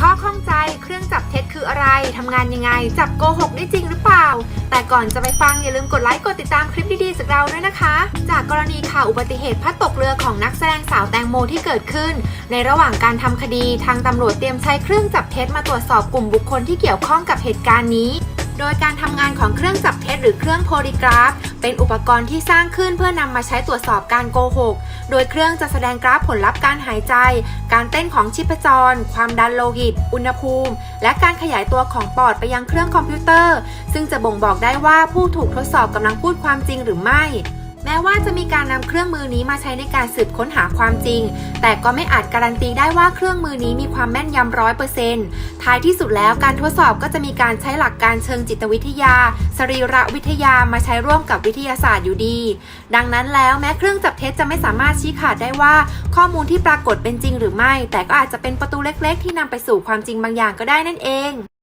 ข้อข้องใจ เครื่องจับเท็จคืออะไร ทำงานยังไง จับโกหกได้จริงหรือเปล่า แต่ก่อนจะไปฟังอย่าลืมกดไลค์กดติดตามคลิปดีๆจากเราด้วยนะคะ จากกรณีข่าวอุบัติเหตุพัดตกเรือของนักแสดงสาวแตงโมที่เกิดขึ้น ในระหว่างการทำคดีทางตำรวจเตรียมใช้เครื่องจับเท็จมาตรวจสอบกลุ่มบุคคลที่เกี่ยวข้องกับเหตุการณ์นี้โดยการทำงานของเครื่องจับเท็จหรือเครื่องโพลีกราฟ เป็นอุปกรณ์ที่สร้างขึ้นเพื่อนำมาใช้ตรวจสอบการโกหก โดยเครื่องจะแสดงกราฟผลลัพธ์การหายใจ การเต้นของชีพจร ความดันโลหิต อุณหภูมิ และการขยายตัวของปอดไปยังเครื่องคอมพิวเตอร์ ซึ่งจะบ่งบอกได้ว่าผู้ถูกทดสอบกำลังพูดความจริงหรือไม่ แม้ว่าจะมีการนำเครื่องมือนี้มาใช้ในการสืบค้นหาความจริง แต่ก็ไม่อาจการันตีได้ว่าเครื่องมือนี้มีความแม่นยำร้อยเปอร์เซ็นต์ท้ายที่สุดแล้วการทดสอบก็จะมีการใช้หลักการเชิงจิตวิทยา สรีระวิทยามาใช้ร่วมกับวิทยาศาสตร์อยู่ดี ดังนั้นแล้วแม้เครื่องจับเท็จจะไม่สามารถชี้ขาดได้ว่า ข้อมูลที่ปรากฏเป็นจริงหรือไม่ แต่ก็อาจจะเป็นประตูเล็ก ๆ ที่นำไปสู่ความจริงบางอย่างก็ได้นั่นเอง